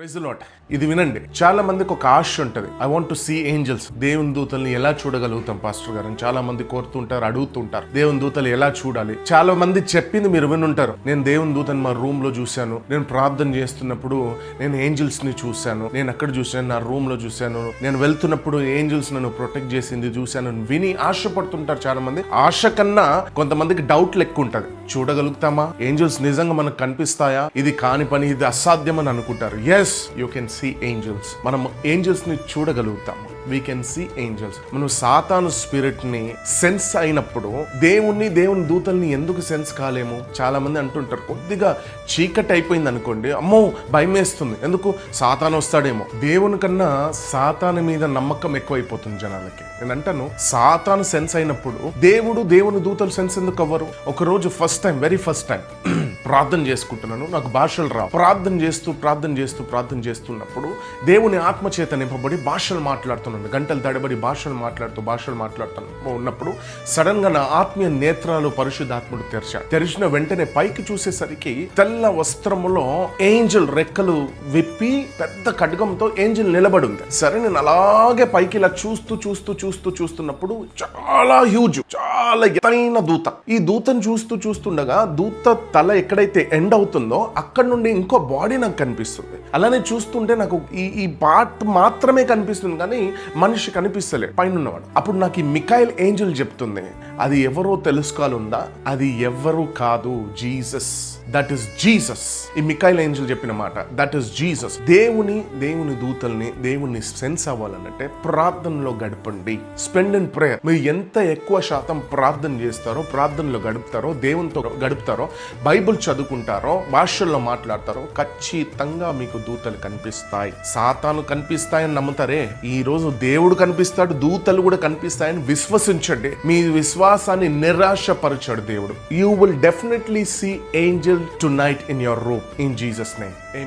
ప్రెజలోట్ ఇది వినండి. చాలా మందికి ఒక ఆశ ఉంటుంది. I want to see angels దేవుని దూతల్ని ఎలా చూడగలుగుతాం పాస్టర్ గారు? చాలా మంది కోరుతుంటారు అడుగుతుంటారు. దేవుని దూతలు ఎలా చూడాలి? చాలా మంది చెప్పింది మీరు వినుంటారు. నేను దేవుని దూతని మా రూమ్లో చూశాను. నేను ప్రార్థన చేస్తున్నప్పుడు నేను ఏంజల్స్ని చూశాను. నేను అక్కడ చూశాను నా రూమ్లో చూశాను. నేను వెళ్తున్నప్పుడు ఏంజల్స్ నన్ను ప్రొటెక్ట్ చేసింది చూశాను. విని విని ఆశపడుతుంటారు చాలా మంది. ఆశ కన్నా కొంతమందికి డౌట్లు ఎక్కువ ఉంటుంది. చూడగలుగుతామా? ఏంజల్స్ నిజంగా మనకు కనిపిస్తాయా? ఇది కాని పని ఇది అసాధ్యం అని అనుకుంటారు. Yes you can see angels మనం ఏంజల్స్ని చూడగలుగుతాము. వీ కెన్ సీ ఏంజల్స్ మనం సాతాను స్పిరిట్ని సెన్స్ అయినప్పుడు దేవుణ్ణి దేవుని దూతల్ని ఎందుకు సెన్స్ కాలేము? చాలా మంది అంటుంటారు కొద్దిగా చీకటి అయిపోయింది అనుకోండి అమ్మో భయం వేస్తుంది ఎందుకు? సాతాను వస్తాడేమో. దేవుని కన్నా సాతాను మీద నమ్మకం ఎక్కువైపోతుంది జనాలకి. నేను అంటాను సాతాను సెన్స్ అయినప్పుడు దేవుడు దేవుని దూతలు సెన్స్ ఎందుకు అవ్వరు? ఒక రోజు first time very first time ప్రార్థన చేసుకుంటున్నాను. నాకు భాషలు రావు. ప్రార్థన చేస్తూ ప్రార్థన చేస్తూ ప్రార్థన చేస్తున్నప్పుడు దేవుని ఆత్మ చేత నింపబడి భాషలు మాట్లాడుతున్నాను. గంటలు తడబడి భాషలు మాట్లాడుతూ భాషలు మాట్లాడుతున్న ఉన్నప్పుడు సడన్గా నా ఆత్మీయ నేత్రాలు పరిశుద్ధాత్ముడు తెరిచాడు తెరిచిన వెంటనే పైకి చూసేసరికి తెల్ల వస్త్రములో ఏంజల్ రెక్కలు విప్పి పెద్ద ఖడ్గంతో ఏంజల్ నిలబడి ఉంది సరే నేను అలాగే పైకి ఇలా చూస్తూ చూస్తూ చూస్తూ చూస్తున్నప్పుడు చాలా హ్యూజ్ చాలా ఎత్తైన దూత. ఈ దూతను చూస్తూ చూస్తుండగా దూత తల ఎక్కడైతే ఎండ్ అవుతుందో అక్కడ నుండి ఇంకో బాడీ నాకు కనిపిస్తుంది. అలానే చూస్తుంటే నాకు ఈ ఈ పార్ట్ మాత్రమే కనిపిస్తుంది కానీ మనిషి కనిపిస్తలే పైన ఉన్నవాడు అప్పుడు నాకు ఈ మికాయిల్ ఏంజల్ చెప్తుంది. అది ఎవరో తెలుసుకోవాలందా అది ఎవరు కాదు జీసస్. దట్ ఇస్ జీసస్ ఈ మికాయిల్ ఏంజల్ చెప్పిన మాట. దట్ ఇస్ జీసస్ దేవుని దేవుని దూతల్ని దేవుని సెన్స్ అవ్వాలనంటే ప్రార్థనలో గడపండి. స్పెండ్ అండ్ ప్రేయర్ మీరు ఎంత ఎక్కువ శాతం ప్రార్థన చేస్తారో ప్రార్థనలో గడుపుతారో దేవునితో గడుపుతారో బైబిల్ చదువుకుంటారో భాషల్లో మాట్లాడతారో ఖచ్చితంగా మీకు దూతలు కనిపిస్తాయి. సాతాను కనిపిస్తాయని నమ్ముతారే? ఈ రోజు దేవుడు కనిపిస్తాడు దూతలు కూడా కనిపిస్తాయని విశ్వసించండి. మీ విశ్వాసాన్ని నిరాశపరచాడు దేవుడు. You will definitely see angel tonight in your room in Jesus name a